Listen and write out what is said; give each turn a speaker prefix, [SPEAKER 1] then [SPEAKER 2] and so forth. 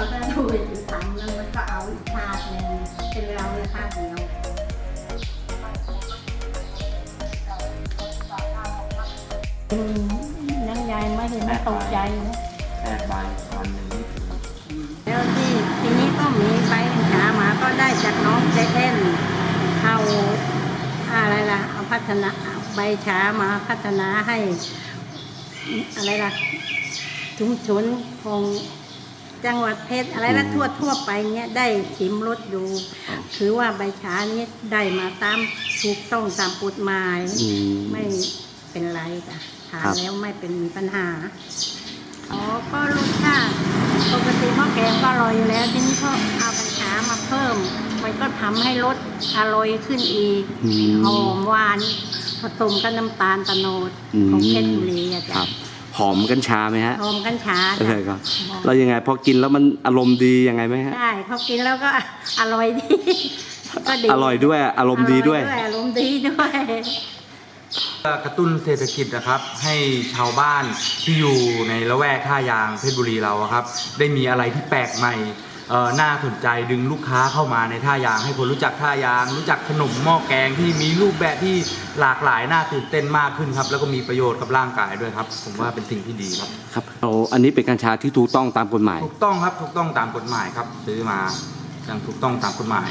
[SPEAKER 1] ก็เอาอีกถาดหนึ่งเป็นเราเลยถาดเดียวนั่งยายไม่เห็นมันตกใจนะ
[SPEAKER 2] แปดใบวันหนึ่งนี่
[SPEAKER 1] แล้วที่ทีนี้ก็มีใบกัญชามาก็ได้จากน้องเจเล่นเอาอะไรล่ะเอาพัฒนาใบชามาพัฒนาให้ อะไรล่ะชุมชนของ จังหวัดเพชรอะไรละทั่วทั่วๆไปเนี้ยได้ชิมรสดูคือว่าใบชาเนี้ยได้มาตามถูกต้องตามกฎหมาย
[SPEAKER 3] อืม
[SPEAKER 1] ไม่เป็นไรจ้ะทาน
[SPEAKER 3] ครับ
[SPEAKER 1] แล้วไม่เป็นปัญหาอ๋อก็รสชาติปกติข้าวแกงก็อร่อยอยู่แล้วทีนี้ก็เอากัญชามาเพิ่ม มันก็ทำให้รสอร่อยขึ้นอีก
[SPEAKER 3] อืม
[SPEAKER 1] หอมหวานผสมกับน้ำตาลตะโนด
[SPEAKER 3] อืม
[SPEAKER 1] ของเพชรบุรีอะ
[SPEAKER 3] ค
[SPEAKER 1] จ้ะ
[SPEAKER 3] รับห อมกัญชาไหมฮะ
[SPEAKER 1] หอมกัญชา
[SPEAKER 3] ใช่
[SPEAKER 1] จ้ะ
[SPEAKER 3] ครับแล้วยังไงพอกินแล้วมันอารมณ์ดียังไงไหมฮะ
[SPEAKER 1] ใช่เขากินแล้วก็อร่อยดีก็ดี
[SPEAKER 3] อร่อยด้วยอารมณ์ดีด้วย
[SPEAKER 1] อารมณ์ดีด้วย
[SPEAKER 2] เพื่อกระตุ้นเศรษฐกิจนะครับ ให้ชาวบ้านที่อยู่ในละแวกท่ายางเพชรบุรีเราอะครับ ได้มีอะไรที่แปลกใหม่ เอ่อน่าสนใจดึงลูกค้าเข้ามาในท่ายาง ให้คนรู้จักท่ายาง รู้จักขนมหม้อแกงที่มีรูปแบบที่หลากหลายน่าตื่นเต้นมากขึ้นครับ แล้วก็มีประโยชน์กับร่างกายด้วยครับ ผมว่าเป็นสิ่งที่ดีครับ
[SPEAKER 3] ครับเอาอันนี้เป็นกัญชาที่ถูกต้องตามกฎหมาย
[SPEAKER 2] ถูกต้องครับถูกต้องตามกฎหมายครับซื้อมาอย่างถูกต้องตามกฎหมาย